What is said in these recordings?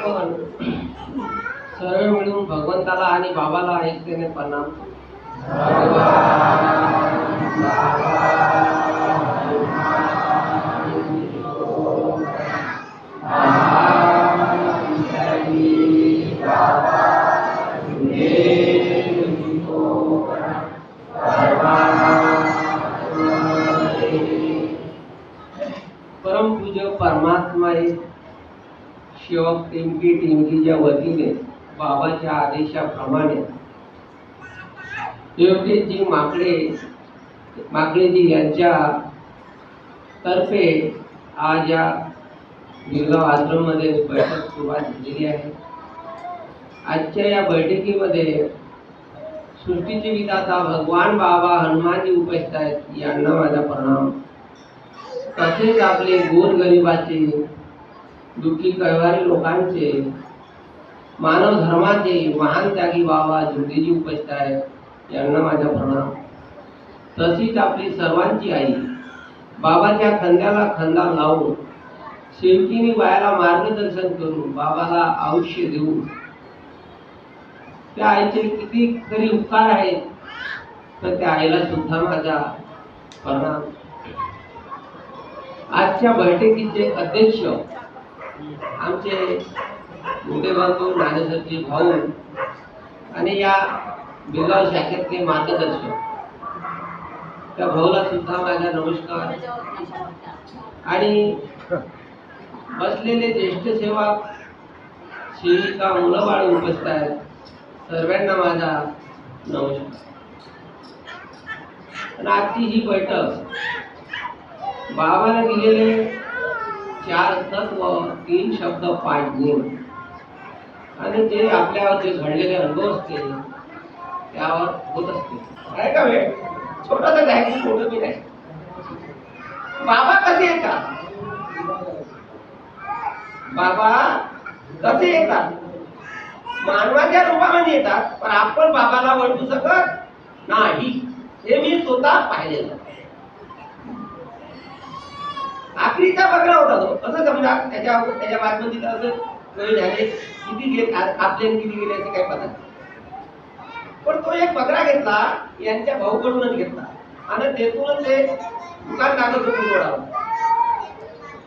आपण सर्व मिळून भगवंताला आणि बाबाला ऐकतेने प्रणाम. शिवक टिमकी टिमकीच्या वतीने बाबाच्या आदेशाप्रमाणे. योगेशजी माकडे माकडेजी यांच्या तर्फे आज या गिरगाव आश्रममध्ये बैठक सुरुवात झालेली आहे. आजच्या या बैठकीमध्ये सृष्टीचे विधाता भगवान बाबा हनुमानजी उपस्थित आहेत यांना माझा प्रणाम. तसेच आपले गोरगरिबाचे दुःखी कैवारी लोकांचे मानव धर्माचे महान त्यागी बाबा जोगीजी उपस्थित आहेत यांना माझा प्रणाम. तशीच आपली सर्वांची आई बाबाच्या खांद्याला खांदा लावून शेवटीने बायाला मार्गदर्शन करून बाबाला आयुष्य देऊन त्या आईचे किती तरी उपकार आहेत तर त्या आईला सुद्धा माझा प्रणाम. आजच्या बैठकीचे अध्यक्ष आमचे मोठे बांधव नागेश्वरजी भाऊ. आणि या बिगाव शाखेतले मार्गदर्शक त्या भाऊला सुद्धा माझा नमस्कार. आणि बसलेले ज्येष्ठ सेवक सेविका मुलं बाळ उपस्थित आहेत. सर्वांना माझा नमस्कार. आजची ही बैठक बाबाने दिलेले चार तत्व तीन शब्द पाडणे आणि ते आपल्यावर जे घडलेले अनुभव असते त्यावर होत असते. आहे का वेळ? छोटासा आहे मोठं बी नाही? बाबा कसे येतात? बाबा कसे येतात? मानवाच्या रूपामध्ये येतात पण आपण बाबाला ओळखू शकत नाही. हे मी स्वतः पाहिलेलं आखरीचा बकरा होता तो. असं समजा त्याच्या त्याच्या बातमीत असं कमी झाले. किती गेले? आपले किती गेले असं काही पता पण तो एक बकरा घेतला यांच्या भाऊकडूनच घेतला. आणि तेथूनच ते दुकान कागद जोडावा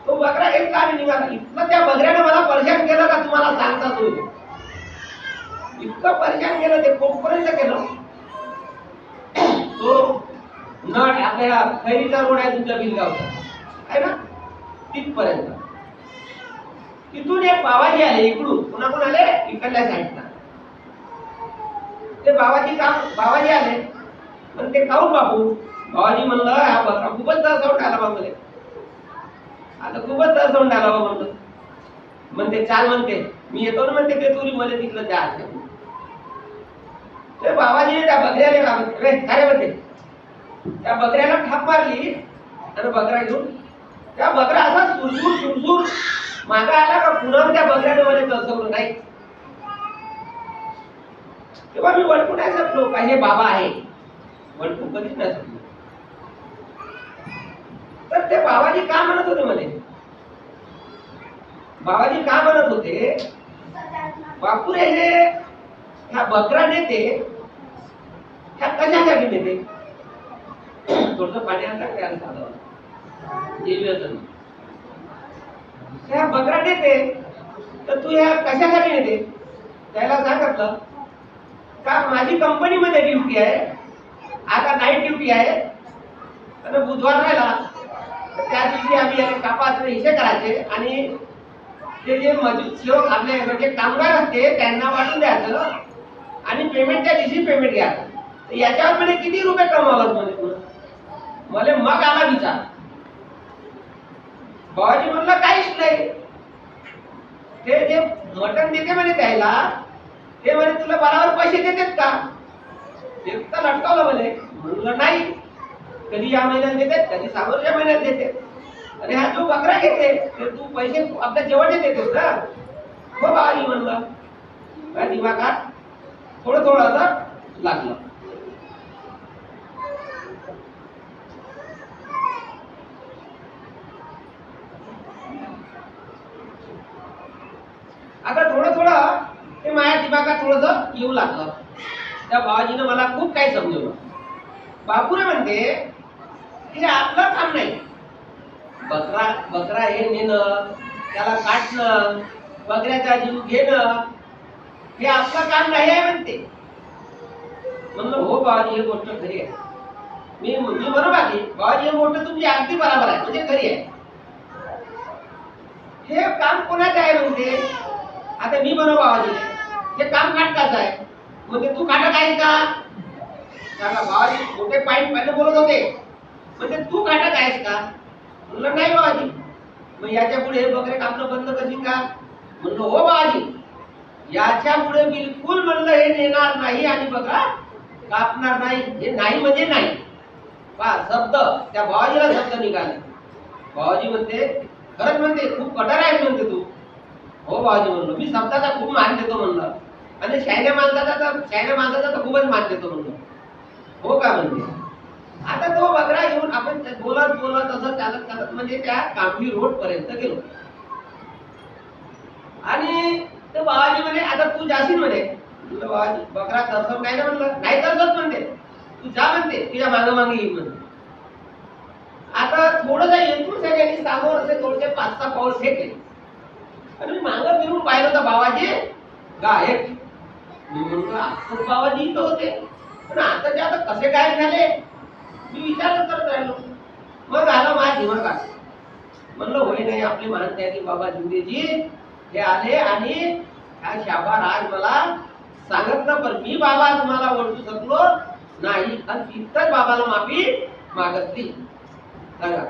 तो बकरा घेतला आणि निघाला. इतकं त्या बकऱ्याने मला परेशान केलं का तुम्हाला सांगता तो इतकं परेशान केलं ते कोणपर्यंत केलं? तो नट आपल्या खैरीचा रोड आहे तुमच्या बिलगावचा आहे ना? तिथपर्यंत. तिथून एक बाबाजी आले इकडून. पुन्हा कोण आले? इकडल्या साईडला ते बाबाजी काम बाबाजी आले. पण ते काऊन बापू? बाबाजी म्हणलं हा बकरा खूपच साऊंड आला बा म्हणे. आता खूपच साऊंड आला बा म्हणलं. म्हणते चाल म्हणते. मी येतो ना म्हणते ते तुरी मध्ये तिथलं द्या ते बाबाजीने त्या बकऱ्याला "रे, काय म्हणते? त्या बकऱ्याला ठाप मारली आणि बकरा घेऊन त्या बकरा असा सुरसूर सुरसूर. मागा आला का पुन्हा त्या बकऱ्याने मध्ये चसवलं नाही. तेव्हा मी वळकू नाही शकलो का हे बाबा आहे. वळकू कधीच नाही शकलो. तर ते बाबाजी का म्हणत होते मध्ये बाबाजी का म्हणत होते? बापुरे हे ह्या बकरा नेते ह्या कशासाठी नेते? थोडस पाणी आणता का? याला ह्या बकरा नेते तर तू ह्या कशासाठी नेते त्याला सांगितलं का माझी कंपनीमध्ये ड्युटी आहे आता नाईट ड्युटी आहे आणि बुधवार राहिला त्या दिवशी आम्ही कापाचे हिशे करायचे आणि ते जे मजूर लोक आपले म्हणजे कामगार असते त्यांना वाटून द्यायचं आणि पेमेंटच्या दिवशी पेमेंट घ्यायचं. याच्यावर म्हणे किती रुपये कमावत म्हणे मला मग आला विचार. बाबाजी म्हणलं काहीच नाही. ते जे मटण देते म्हणे त्याला ते म्हणे तुला बराबर पैसे देतात का? एक तर लटकावलं म्हणे. म्हणलं नाही. कधी या महिन्यात देतात कधी सामोरच्या महिन्यात देते आणि हा जो बकरा घेते ते तू पैसे आपल्या जेवण देतेस ना? हो बाबाजी म्हणलं. दिमागात थोडं थोडं असं लागलं आता थोडं थोडं ते माझ्या दिमागात थोडंसं येऊ लागलं. त्या बाबाजीनं मला खूप काही समजवलं. बापूने म्हणते हे आपलं काम नाही. बकरा बकरा हे नेणं त्याला काटणं बकऱ्याचा जीव घेणं हे आपलं काम नाही आहे म्हणते. म्हणलं हो बाबाजी हे गोष्ट खरी आहे. मी मी बरोबर आहे. बाबाजी हे गोष्ट तुमची अगदी बरोबर आहे. म्हणजे खरी आहे. हे काम कोणाचं आहे म्हणते? आता मी बरोबर बाबाजी हे काम काटकाचं आहे. म्हणजे तू काटक आहेस का? सांगा बाबाजी मोठे पाईप पहिले बोलत होते. म्हणजे तू काटक आहेस का? म्हणलं नाही बाबाजी मग याच्यापुढे हे बकरे कापणं बंद करशील का? म्हणलं हो बाबाजी याच्यापुढे बिलकुल म्हणलं हे नेणार नाही आणि बघा कापणार नाही. हे नाही म्हणजे नाही. पा शब्द. त्या भावाजीला शब्द निघाले. भावाजी म्हणते खरंच म्हणते खूप कटार आहे म्हणते तू. हो बाबाजी म्हणलो मी शब्दाचा खूप मान देतो म्हणलं. आणि शायऱ्या माणसाचा तर शायऱ्या माणसाचा तर खूपच मान देतो म्हणलं. हो का म्हणते आता तो बकरा येऊन आपण बोलत बोलत असं चालत चालत म्हणजे त्या कामठी रोड पर्यंत गेलो. आणि ते बाबाजी म्हणे आता तू जाशील म्हणे. बाबाजी बकरा तरसत काय ना म्हणलं. नाही तरसत म्हणते. तू जा म्हणते तुझ्या मागे मागे येईल म्हणते आता थोडस येथून सगळ्यांनी सामोर असे थोडेसे पाच सहा पाऊल फेकले. आणि मागं फिरून पाहिलं तर बाबाजी? गायक. मी म्हणतो बाबाजी इथं होते. पण आता ते आता कसे गायब झाले? मी विचार करत राहिलो. मग आला माझ्या दिमागात म्हणलं होय नाही आपले मानते आहे की बाबा जिंदेजी. हे आले आणि ह्या शाबा राज मला सांगितलं पण मी बाबा तुम्हाला ओळखू शकलो नाही. आणि तिथंच बाबाला माफी मागतली. सांगा.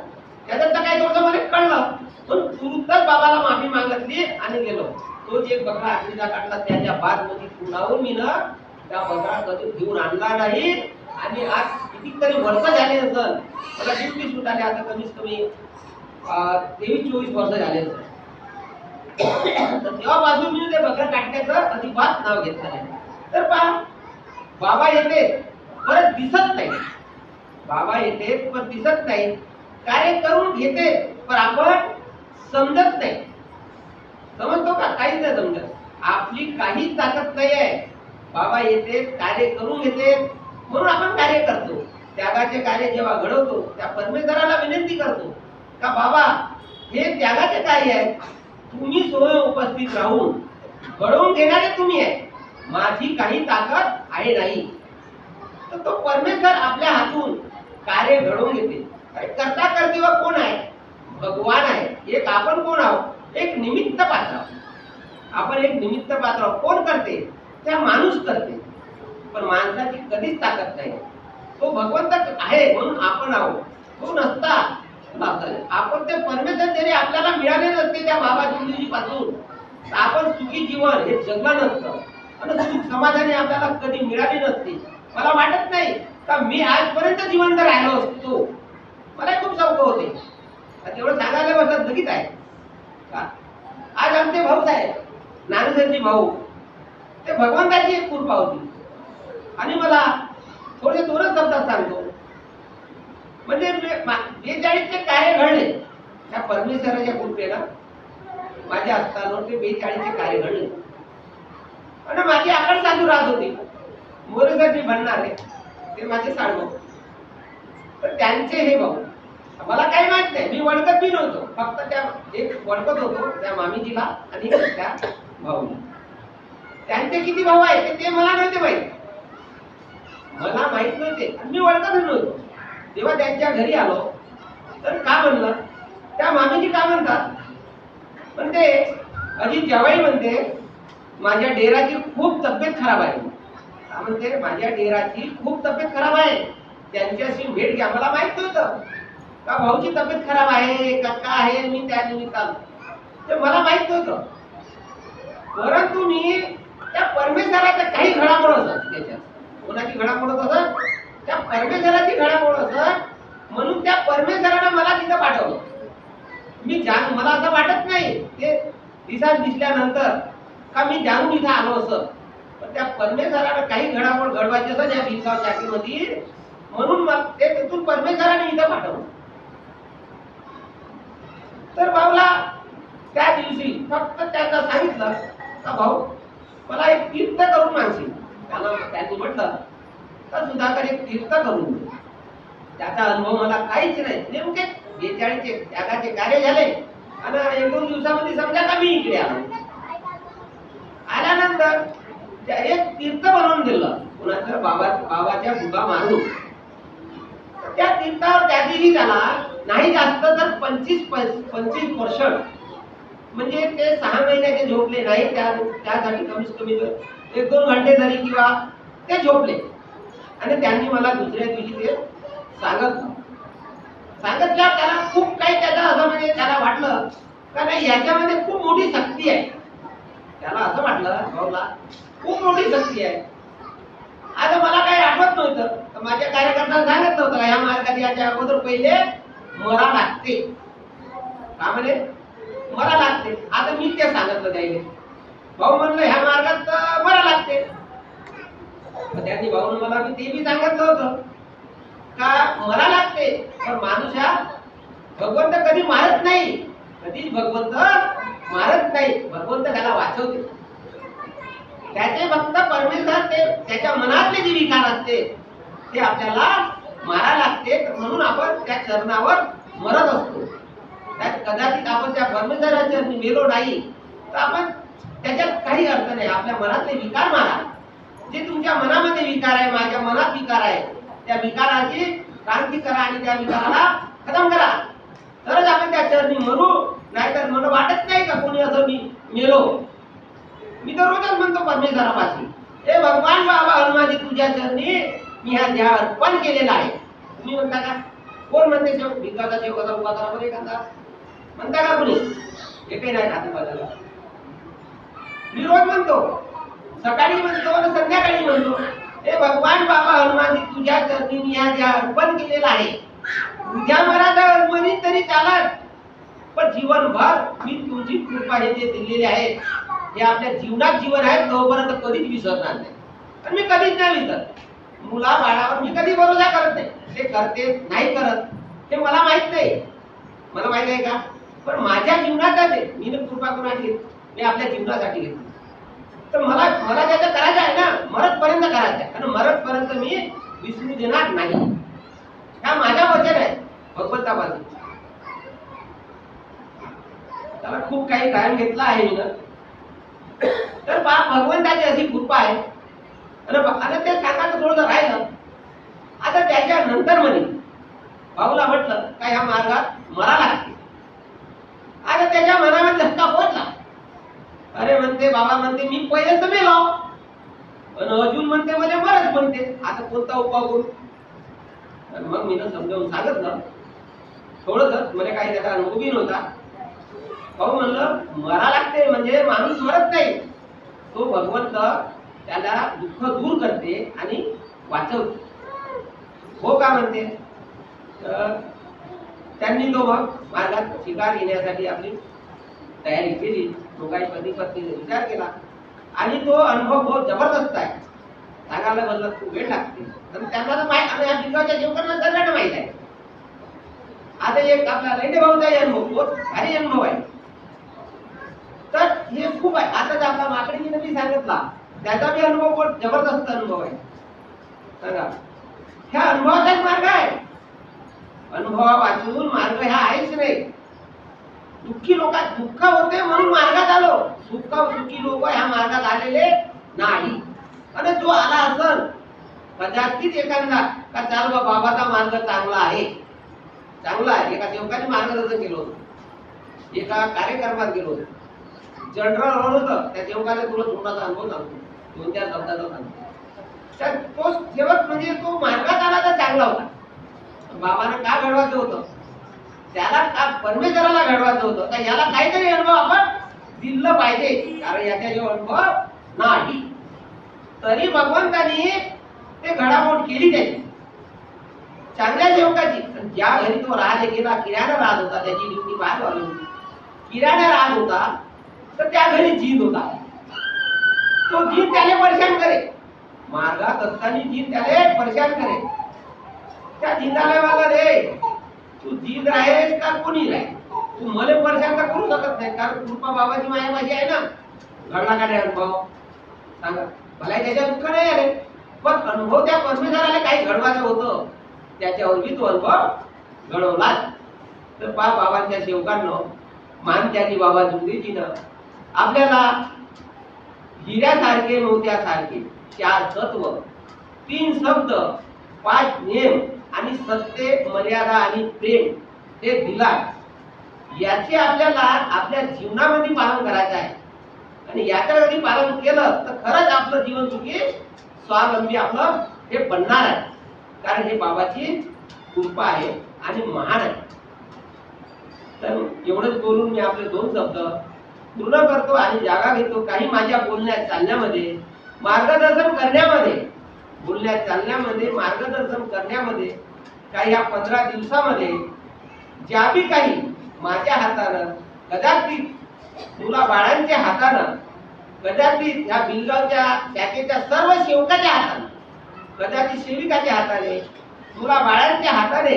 त्याच्यात काही काय मला कळलं. पण तुरुंतच बाबाला माफी मागितली आणि गेलो. तो जे बकरा आखरीचा काढला त्याच्या बादमध्ये पुन्हाहून मी ना त्या बकरा कधी घेऊन आणला नाही. आणि आज कितीतरी वर्ष झाले असेल. मला ड्युटी सूट आले आता कमीत कमी अं, तेवीस चोवीस वर्ष झाले असेल. तर तेव्हापासून मी ते बकरा काढण्याचं अजिबात नाव घेतलं नाही. तर पहा बाबा येते परत दिसत नाही बाबा येते पण दिसत नाही कार्य करून घेते पण आपण समजत नाही. समजतो का? काहीच नाही समजत. आपली काहीच ताकद नाही आहे. बाबा येते कार्य करून घेते म्हणून आपण कार्य करतो. त्यागाचे कार्य जेव्हा घडवतो त्या परमेश्वराला विनंती करतो. का बाबा हे त्यागाचे कार्य आहे. तुम्ही सोय उपस्थित राहून घडवून घेणारे तुम्ही आहे. माझी काही ताकद आहे नाही. तर तो परमेश्वर आपल्या हातून कार्य घडवून घेते. करता करतेवा कोण आहे? भगवान आहे. एक आपण कोण आहोत? एक निमित्त पात्र आपण एक निमित्त पात्र कोण करते? त्या माणूस करते. पण माणसाची कधीच ताकद नाही. तो भगवंत आहे म्हणून आपण आहोत. तो नसता आपण ते परमेश्वर जरी आपल्याला मिळाले नसते त्या बाबा जिंदगी पासून आपण सुखी जीवन हे जगलं नसतं. आणि सुख समाधानी आपल्याला कधी मिळाली नसते. मला वाटत नाही का मी आजपर्यंत जिवंत राहिलो असतो? मला खूप चौक होते. तेवढं सांगायला बसतात लगीच आहे. का आज आमचे भाऊ साहेब नानसरजी भाऊ ते भगवंताची एक कृपा होती. आणि मला थोडे दोनच शब्दात सांगतो. म्हणजे बेचाळीसचे कार्य घडले. त्या परमेश्वराच्या कृपेला माझ्या असताना ते बेचाळीसचे कार्य घडले. आणि माझी आकड चालू राहत होती. मोरेसाठी म्हणणारे ते माझे सांगतो तर त्यांचे हे भाऊ मला काही माहीत नाही. मी वडकत बी नव्हतो फक्त त्या एक वळखत होतो त्या मामीजीला आणि त्या भाऊ त्यांचे किती भाऊ आहेत ते- मला नव्हते माहीत. मला माहीत नव्हते. मी वळखतच नव्हतो तेव्हा त्यांच्या घरी आलो. तर का म्हणलं? त्या मामीजी का म्हणतात? म्हणते अजित जवाई म्हणते माझ्या डेराची खूप तब्येत खराब आहे. का म्हणते माझ्या डेराची खूप तब्येत खराब आहे. त्यांच्याशी भेट घ्या. मला माहीत नव्हतं. का भाऊची तब्येत खराब आहे का का आहे? मी त्या निमित्तानं. ते मला माहीत नव्हतं. परंतु मी त्या परमेश्वराच्या काही घडामोड असत त्याच्यात. कोणाची घडामोड असत त्या परमेश्वराची घडामोड असत म्हणून त्या परमेश्वरानं मला तिथं पाठवलं. मी जाण मला असं वाटत नाही. ते दिसात दिसल्यानंतर का मी जाणून इथं आलो असं. पण त्या परमेश्वरानं काही घडामोड घडवायची असं या भिलगाव शाखेमध्ये म्हणून मग ते तिथून परमेश्वराने इथं पाठवलं. तर भाऊला त्या दिवशी फक्त त्यांना सांगितलं का भाऊ मला एक तीर्थ करून मानशील त्याला त्यांनी म्हटलं तर सुधाकर एक तीर्थ करून त्याचा अनुभव मला काहीच नाही. नेमके बेचाळीचे त्यागाचे कार्य झाले. आणि एक दोन दिवसामध्ये समजा का मी इकडे आलो? आल्यानंतर एक तीर्थ बनवून दिलं. कुणाचं? बाबा बाबाच्या गुबा मारून. त्या तीर्थावर त्या दिवशी त्याला नाही जास्त तर पंचवीस पंचवीस वर्ष. म्हणजे ते सहा महिन्याचे झोपले नाही त्या त्यासाठी कमीत कमी एक दोन घंटे तरी किंवा ते झोपले. आणि त्यांनी मला दुसऱ्या दिवशी ते सांगितलं सांगितल्यावर त्याला खूप काही त्याला असं म्हणजे त्याला वाटलं. का नाही याच्यामध्ये खूप मोठी शक्ती आहे. त्याला असं वाटलं भाऊला खूप मोठी शक्ती आहे. आता मला काही आठवत नव्हतं. तर माझ्या कार्यकर्त्यांना सांगत नव्हतं का ह्या मार्गात याच्या अगोदर पहिले मरा लागते. का म्हणे? मरा लागते. आता मी ते सांगितलं त्याने भाऊ म्हणलं ह्या मार्गात तर मरा लागते. त्यांनी भाऊन मला मी ते बी सांगितलं होतं. का मरा लागते? पण माणूस हा भगवंत कधी मारत नाही. कधीच भगवंत मारत नाही. भगवंत त्याला वाचवते. त्याचे फक्त परमेश्वर ते त्याच्या मनातले जे विकार असते ते आपल्याला मारा लागते म्हणून आपण त्या चरणावर मरत असतो. कदाचित आपण त्या परमेश्वराच्या चरणी मेलो नाही तर आपण त्याच्यात काही अर्थ नाही. आपल्या मनातले विकार मारा. जे तुमच्या मनामध्ये विकार आहे माझ्या मनात विकार आहे त्या विकाराची क्रांती करा आणि त्या विकाराला खतम करा. तरच आपण त्या चरणी मरू नाहीतर मला वाटत नाही का कोणी असं मी मेलो. मी दररोजच म्हणतो परमेश्वरापाशी हे भगवान बाबा हनुमानजी तुझ्या चरणी मी हा देह अर्पण केलेला आहे. तुम्ही म्हणता का कोण म्हणते शेव भिकाचा शेवकाचा उभा करा बरे एखादा? म्हणता का कुणी? हे काही नाही खाते बाजाला मी रोज म्हणतो सकाळी म्हणतो आणि संध्याकाळी म्हणतो हे भगवान बाबा हनुमानजी तुझ्या चरणी मी हा देह अर्पण केलेला आहे. तुझ्या मराठा अर्पणी तरी चालत पण जीवनभर मी तुमची कृपा हे जे दिलेले आहे. हे आपल्या जीवनात जीवन आहे तोपर्यंत कधीच विसरणार नाही. पण मी कधीच नाही विसरत. मुला बाळावर मी कधी भरोसा करत नाही. ते करते नाही करत हे मला माहीत नाही. मला माहीत आहे का? पण माझ्या जीवनात आहे मी कृपा करून कोणाची मी आपल्या जीवनासाठी घेतली. तर मला मला त्याचं करायचं आहे ना. मरतपर्यंत करायचं आहे. आणि मरतपर्यंत मी विसरू देणार नाही. हा माझ्या वचन आहे. भगवंतापासून त्याला खूप काही टाइम घेतला आहे मी तर पहा भगवंताची अशी कृपा आहे. आणि आता ते सांगायचं थोडंसं राहिलं आता त्याच्या नंतर म्हणे भाऊला म्हटलं का ह्या मार्गात मरा लागते. आता त्याच्या मनामध्ये धक्का पोचला. अरे म्हणते बाबा म्हणते मी पहिले तर मेलो. पण अजून म्हणते मला मरच म्हणते आता कोणता उपाय करू? तर मग मी समजावून सांगितलं. थोडस मला काही त्याचा अनुभव बी नव्हता. भाऊ म्हणलं मरा लागते म्हणजे माणूस मरत नाही. तो भगवंत त्याला दुःख दूर करते आणि वाचवते. हो का म्हणते? तर त्यांनी तो मग मार्गात शिकार घेण्यासाठी आपली तयारी केली. तो काही पती पत्नीने विचार केला. आणि तो अनुभव बहुत जबरदस्त आहे. सांगायला म्हणलं खूप वेळ लागते. तर त्यांना तर माहीत आणि या पिकाच्या जीवकांना सगळ्यांना माहीत आहे. आता एक आपला लेंडे भाऊचाही अनुभव बहुत भारी अनुभव आहे. हे खूप आहे. आता जे आपला माकडीने मी सांगितला त्याचा बी अनुभव बहुत जबरदस्त अनुभव आहे. सांगा ह्या अनुभवाचाच मार्ग आहे. अनुभवा वाचून मार्ग ह्या आहेच नाही दुःखी लोक दुःख होते म्हणून मार्गात आलो. सुख सुखी लोक ह्या मार्गात आलेले नाही. आणि जो आला असल कदाचित एखादा का चाल बा बाबाचा मार्ग चांगला आहे. चांगला आहे. एका सेवकाने मार्गदर्शन केलं होतं. एका कार्यक्रमात गेलो होतो. जनरल हॉल होतं. त्या देवकाच्या तुला थोडा अनुभव सांगतो दोन चार शब्दाचा सांगतो तर तो सेवक म्हणजे तो मार्गात आला तर चांगला होता. बाबांना का घडवायचं होतं? त्याला का परमेश्वराला घडवायचं होतं? तर याला काहीतरी अनुभव आपण दिलं पाहिजे. कारण याच्या जो अनुभव नाही. तरी भगवंतानी ते घडामोड केली त्याची. चांगल्या सेवकाची पण ज्या घरी तो राहायला गेला किराणा राहत होता त्याची ड्युटी बाहेर वाली होती. किराणा राहत होता तर त्या घरी जीन होता. तो जीन त्याने परेशान करे. मार्गात असताना जीन त्याने परेशान करे. त्या जिंदाला मला रे तू जीद राहेस का कोणी राही तू मला परेशान का करू शकत नाही कारण कृपा बाबाची माया माझी आहे ना. घडला का नाही अनुभव? सांगा. मला त्याच्या दुःख नाही आले पण अनुभव त्या परमेश्वराला काही घडवायचं होतं. त्याच्यावर मी तो अनुभव घडवला. तर पा बाबांच्या सेवकांनो मान त्याची बाबा जुंदीजीनं आपल्याला हिऱ्यासारखे मोत्यासारखे चार तत्व तीन शब्द पाच नियम आणि सत्य मर्यादा आणि प्रेम हे दिला याचे आपल्याला आपल्या जीवनामध्ये पालन करायचं आहे. आणि याच्या जरी पालन केलं तर खरंच आपलं जीवन सुखी स्वावलंबी आपलं हे बनणार आहे. कारण हे बाबाची कृपा आहे आणि महान आहे. तर एवढंच बोलून मी आपले दोन शब्द पूर्ण करतो आणि जागा घेतो काही माझ्या बोलण्यात चालण्यामध्ये मार्गदर्शन करण्यामध्ये बोलण्यात चालण्यामध्ये मार्गदर्शन करण्यामध्ये काही या पंधरा दिवसामध्ये ज्या बी काही माझ्या हातानं कदाचित तुला बाळांच्या हातानं कदाचित या बिलगावच्या शाखेच्या सर्व सेवकाच्या हातानं कदाचित सेविकाच्या हाताने तुला बाळांच्या हाताने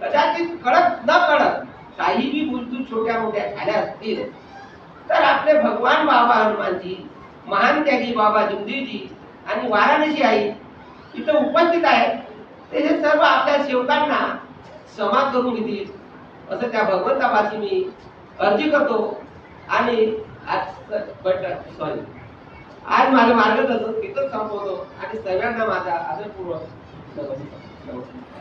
कदाचित कळत न कळत काही बी गोष्टी छोट्या मोठ्या झाल्या असतील तर आपले भगवान बाबा हनुमानजी महान त्यागी बाबा जुंदीजी आणि वाराणसी आई तिथं उपस्थित आहेत. ते हे सर्व आपल्या सेवकांना क्षमा करून घेतील. असं त्या भगवंतापाशी मी अर्जी करतो. आणि आज बट सॉरी आज माझं मार्गदर्शन तिथंच संपवतो. आणि सगळ्यांना माझा आदरपूर्वक नमस्कार नमस्कार.